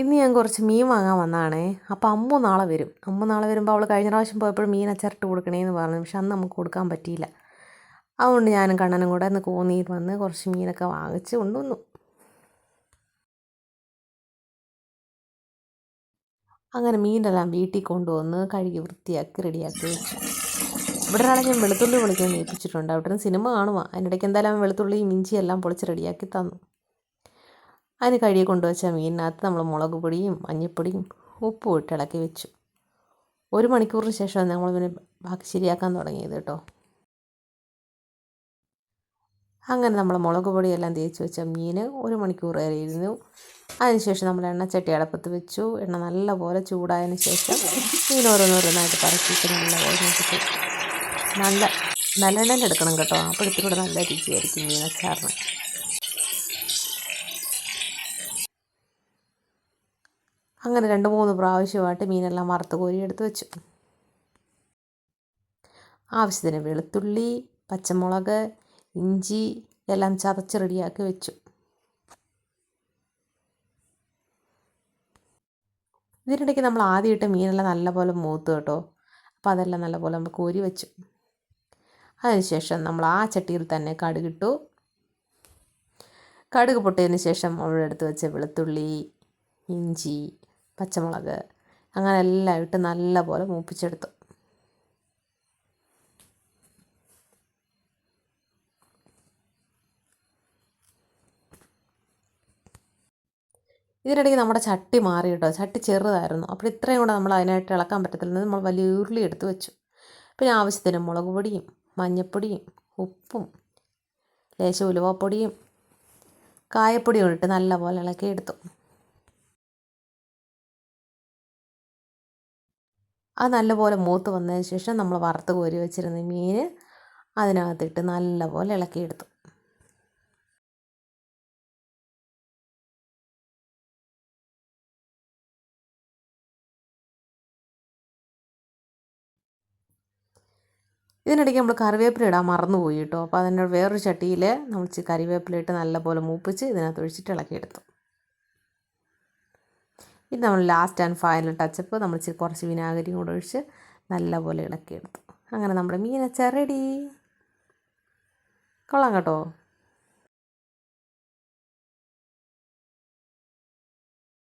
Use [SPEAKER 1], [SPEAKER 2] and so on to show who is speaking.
[SPEAKER 1] ഇന്ന് ഞാൻ കുറച്ച് മീൻ വാങ്ങാൻ വന്നതാണേ. അപ്പോൾ അമ്മ നാളെ വരും. അമ്മ നാളെ വരുമ്പോൾ അവൾ കഴിഞ്ഞ പ്രാവശ്യം പോയപ്പോൾ മീൻ അച്ചരട്ട് കൊടുക്കണേന്ന് പറഞ്ഞു. പക്ഷെ അന്ന് നമുക്ക് കൊടുക്കാൻ പറ്റിയില്ല. അതുകൊണ്ട് ഞാനും കണ്ണനും കൂടെ ഒന്ന് കോന്നിയിൽ വന്ന് കുറച്ച് മീനൊക്കെ വാങ്ങിച്ച് കൊണ്ടുവന്നു. അങ്ങനെ മീനെല്ലാം വീട്ടിൽ കൊണ്ടുവന്ന് കഴുകി വൃത്തിയാക്കി റെഡിയാക്കി ഇവിടെ ഒരാളെ ഞാൻ വെളുത്തുള്ളി പൊളിക്കാൻ ഏൽപ്പിച്ചിട്ടുണ്ട്. അവിടെ നിന്ന് സിനിമ കാണുക അതിനിടയ്ക്ക് എന്തായാലും വെളുത്തുള്ളിയും മിഞ്ചിയെല്ലാം പൊളിച്ച് റെഡിയാക്കി തന്നു. അതിന് കഴുകി കൊണ്ടുവച്ച മീനിനകത്ത് നമ്മൾ മുളക് പൊടിയും മഞ്ഞൾപ്പൊടിയും ഉപ്പും ഇട്ട് ഇളക്കി വെച്ചു. ഒരു മണിക്കൂറിന് ശേഷമാണ് നമ്മൾ പിന്നെ ബാക്കി ശരിയാക്കാൻ തുടങ്ങിയത് കേട്ടോ. അങ്ങനെ നമ്മൾ മുളക് പൊടിയെല്ലാം തേച്ച് വെച്ച മീൻ ഒരു മണിക്കൂർ വരെ ഇരുന്നു. അതിനുശേഷം നമ്മൾ എണ്ണച്ചട്ടി അടപ്പത്ത് വെച്ചു. എണ്ണ നല്ലപോലെ ചൂടായതിന് ശേഷം മീൻ ഓരോന്നോരോന്നായിട്ട് പറക്കിയിട്ട് നല്ലപോലെ നല്ല നല്ലെണ്ണയിൽ എടുക്കണം കേട്ടോ. അപ്പോഴത്തേക്കൂടെ നല്ല രുചിയായിരിക്കും മീനച്ചാറിന്. അങ്ങനെ രണ്ട് മൂന്ന് പ്രാവശ്യമായിട്ട് മീനെല്ലാം വറുത്ത് കോരി എടുത്ത് വെച്ചു. ആവശ്യത്തിന് വെളുത്തുള്ളി പച്ചമുളക് ഇഞ്ചി എല്ലാം ചതച്ച് റെഡിയാക്കി വെച്ചു. ഇതിനിടയ്ക്ക് നമ്മൾ ആദ്യമായിട്ട് മീനെല്ലാം നല്ലപോലെ മൂത്ത് കേട്ടോ. അപ്പോൾ അതെല്ലാം നല്ലപോലെ നമ്മൾ കോരി വെച്ചു. അതിനുശേഷം നമ്മൾ ആ ചട്ടിയിൽ തന്നെ കടുകിട്ടു കടുക് പൊട്ടിയതിന് ശേഷം എടുത്ത് വെച്ച വെളുത്തുള്ളി ഇഞ്ചി പച്ചമുളക് അങ്ങനെ എല്ലാം ഇട്ട് നല്ലപോലെ മൂപ്പിച്ചെടുത്തു. ഇതിനിടയ്ക്ക് നമ്മുടെ ചട്ടി മാറി കേട്ടോ. ചട്ടി ചെറുതായിരുന്നു. അപ്പോൾ ഇത്രയും കൂടെ നമ്മൾ അതിനായിട്ട് ഇളക്കാൻ പറ്റത്തില്ല. നമ്മൾ വലിയ ഉരുളി എടുത്ത് വെച്ചു. പിന്നെ ആവശ്യത്തിന് മുളക് പൊടിയും മഞ്ഞൾപ്പൊടിയും ഉപ്പും ലേശം ഉലുവപ്പൊടിയും കായപ്പൊടിയും ഇട്ട് നല്ലപോലെ ഇളക്കിയെടുത്തു. അത് നല്ലപോലെ മൂത്ത് വന്നതിന് ശേഷം നമ്മൾ വറുത്ത് കോരി വെച്ചിരുന്ന മീൻ അതിനകത്തിട്ട് നല്ലപോലെ ഇളക്കിയെടുത്തു. ഇതിനിടയ്ക്ക് നമ്മൾ കറിവേപ്പില ഇടാൻ മറന്നുപോയി കേട്ടോ. അപ്പോൾ അതിന്റെ വേറൊരു ചട്ടിയിൽ നമ്മൾ കറിവേപ്പില ഇട്ട് നല്ലപോലെ മൂപ്പിച്ച് ഇതിനകത്ത് ഒഴിച്ചിട്ട് ഇളക്കിയെടുത്തു. ഇത് നമ്മൾ ലാസ്റ്റ് ആൻഡ് ഫൈനൽ ടച്ചപ്പ് നമ്മൾ കുറച്ച് വിനാഗിരി കൂടെ ഒഴിച്ച് നല്ലപോലെ ഇളക്കിയെടുത്തു അങ്ങനെ നമ്മുടെ മീനച്ചാർ റെഡി കൊള്ളാം കേട്ടോ.